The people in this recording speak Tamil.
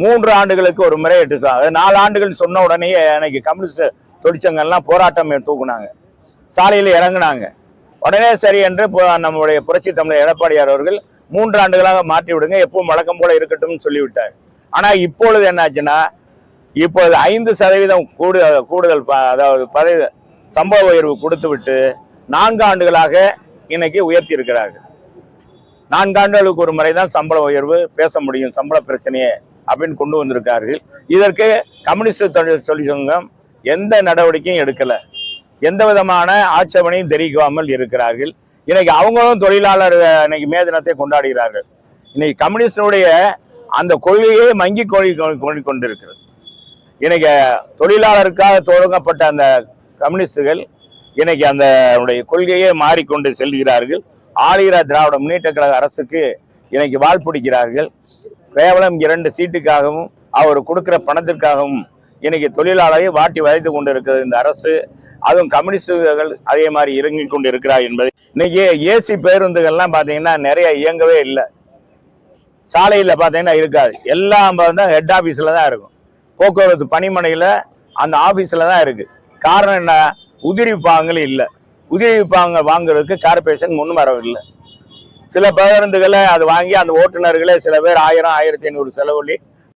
மூன்று ஆண்டுகளுக்கு ஒரு முறை எட்டு சா- அது நாலு ஆண்டுகள் சொன்ன உடனே எனக்கு கம்யூனிஸ்ட் தொழிற்சங்கம்லாம் போராட்டம் தூக்குனாங்க. சாலையில் இறங்குனாங்க. உடனே சரி என்று நம்முடைய புரட்சி தமிழர் எடப்பாடியார் அவர்கள் மூன்று ஆண்டுகளாக மாற்றி விடுங்க எப்பவும் வழக்கம் போல இருக்கட்டும்னு சொல்லிவிட்டார். ஆனால் இப்பொழுது என்னாச்சுன்னா இப்பொழுது ஐந்து சதவீதம் கூடு கூடுதல் ப- அதாவது பதவி சம்பள உயர்வு கொடுத்து விட்டு நான்கு ஆண்டுகளாக இன்னைக்கு உயர்த்தி இருக்கிறார்கள். நான்காண்டுகளுக்கு ஒரு முறை தான் சம்பள உயர்வு பேச முடியும் சம்பள பிரச்சனையே அப்படின்னு கொண்டு வந்திருக்கார்கள். இதற்கு கம்யூனிஸ்ட் தொழில் தொழிற்சங்கம் எந்த நடவடிக்கையும் எடுக்கலை. எந்த விதமான ஆட்சேபனையும் தெரிவிக்காமல் இருக்கிறார்கள். இன்னைக்கு அவங்களும் தொழிலாளர் இன்னைக்கு மே தினத்தை கொண்டாடுகிறார்கள். இன்னைக்கு கம்யூனிஸ்டுடைய அந்த கொள்கையே மங்கி கொள்கை கொண்டு கொண்டிருக்கிறது. இன்னைக்கு தொழிலாளருக்காக தொடங்கப்பட்ட அந்த கம்யூனிஸ்டுகள் இன்னைக்கு அந்த கொள்கையே மாறிக்கொண்டு செல்கிறார்கள். ஆளுகிற திராவிட முன்னேற்ற கழக அரசுக்கு இன்னைக்கு வாழ் பிடிக்கிறார்கள். கேவலம் இரண்டு சீட்டுக்காகவும் அவர் கொடுக்குற பணத்திற்காகவும் இன்னைக்கு தொழிலாளரை வாட்டி வதைத்து கொண்டு இருக்கிறது இந்த அரசு. அதுவும் கம்யூனிஸ்டுகள் அதே மாதிரி இறங்கி கொண்டு இருக்கிறார் என்பது. இன்னைக்கு ஏசி பேருந்துகள்லாம் பார்த்தீங்கன்னா நிறைய இயங்கவே இல்லை. சாலையில் பார்த்தீங்கன்னா இருக்காது. எல்லாம் பார்த்தா ஹெட் ஆஃபீஸில் தான் இருக்கும். போக்குவரத்து பணிமனையில் அந்த ஆஃபீஸில் தான் இருக்குது காரணம் என்ன? உதிரி பாகங்கள் இல்லை. உதிரி பாகங்கள் வாங்குறதுக்கு கார்பரேஷன் முன் வரவில்லை. சில பேருந்துகளை அது வாங்கி அந்த ஓட்டுநர்களே சில பேர் ஆயிரம் ஆயிரத்தி ஐநூறு செலவுள்ளி